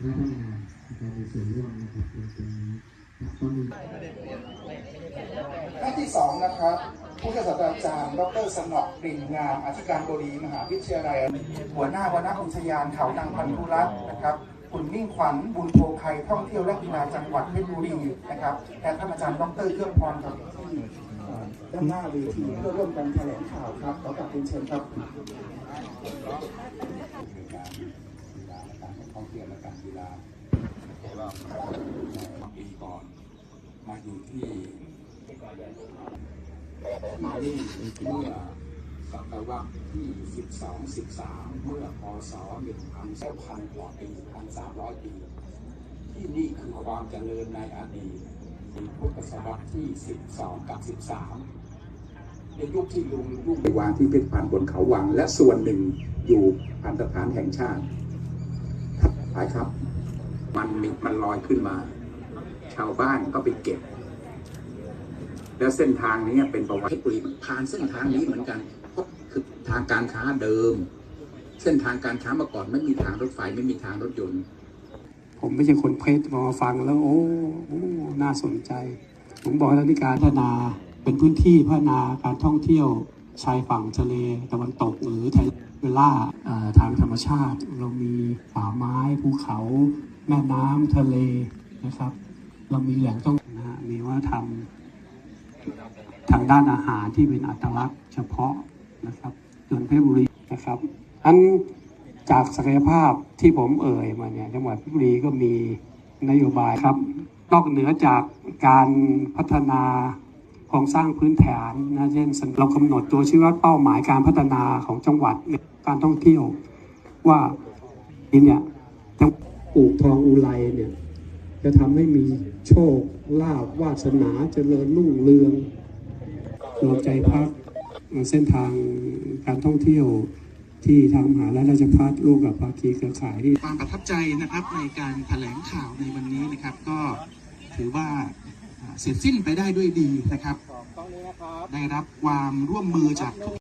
และทำงานนะครับมีส่วนร่วมนะครับในตรงนี้ครับก็มีหน้าที่สองนะครับผู้ช่วยศาสตราจารย์ ดรสนอกกลิ่นงามอธิการบดีมหาวิทยาลัย หัวหน้าวนอุทยานเขานางพันธุรัตน์นะครับคุณมิ่งขวัญบุญโพไคท่องเที่ยวและกีฬาจังหวัดเพชรบุรีนะครับและท่านอาจารย์ดรเครื่องพรกับที่ด้านหน้าเวทีเพื่อร่วมกันแถลงข่าวครับขอกราบเรียนเชิญครับ ลาแต่ว่าปีก่อนมาอยู่ที่มานี่เมื่อศตวรรษที่ 12 13 เมื่อพศ1,200กว่าปี1,300 ปี ที่นี่คือความเจริญในอดีตในพุทธศตวรรษที่ 12 กับ 13 ในยุคที่ลุงลุงวางที่พิพิธภัณฑ์บนเขาวัง และส่วนหนึ่งอยู่พันธฐานแห่งชาติ ไปครับ มันมีมันลอยขึ้นมา ชาวบ้านก็ไปเก็บ แล้วเส้นทางนี้เป็นประวัติเพชรบุรีผ่านเส้นทางนี้เหมือนกันเพราะคือทางการค้าเดิม เส้นทางการค้ามื่อก่อนไม่มีทางรถไฟไม่มีทางรถยนต์ ผมไม่ใช่คนเพชรมาฟังแล้วโอ้โอ้น่าสนใจ ผมบอกให้รัฐการพัฒนาเป็นพื้นที่พัฒนาการท่องเที่ยว ชายฝั่งทะเลตะวันตกหรือไทยเวล่าทางธรรมชาติ เรามีป่าไม้ภูเขา แม่น้ำทะเลนะครับ เรามีแหล่งต้องนะฮะมีวัฒนธรรมทางด้านอาหารที่เป็นอัตลักษณ์เฉพาะนะครับส่วนเพชรบุรีนะครับอันจากศักยภาพที่ผมเอ่ยมาเนี่ยจังหวัดเพชรบุรีก็มีนโยบายครับ นอกเหนือจากการพัฒนา โครงสร้างพื้นฐานนะเช่นเรากำหนดตัวชี้วัดเป้าหมายการพัฒนาของจังหวัดการท่องเที่ยว ว่าที่เนี่ยจังปลูกทองอุไรเนี่ยจะทำให้มีโชคลาภวาสนาเจริญรุ่งเรืองรวมใจพักเส้นทางการท่องเที่ยวที่ทางมหาลัยราชภัฏร่วมกับภาคีเครือข่ายที่ความประทับใจนะครับในการแถลงข่าวในวันนี้นะครับ ก็ถือว่า เสร็จสิ้นไปได้ด้วยดีนะครับ ได้รับความร่วมมือจากทุก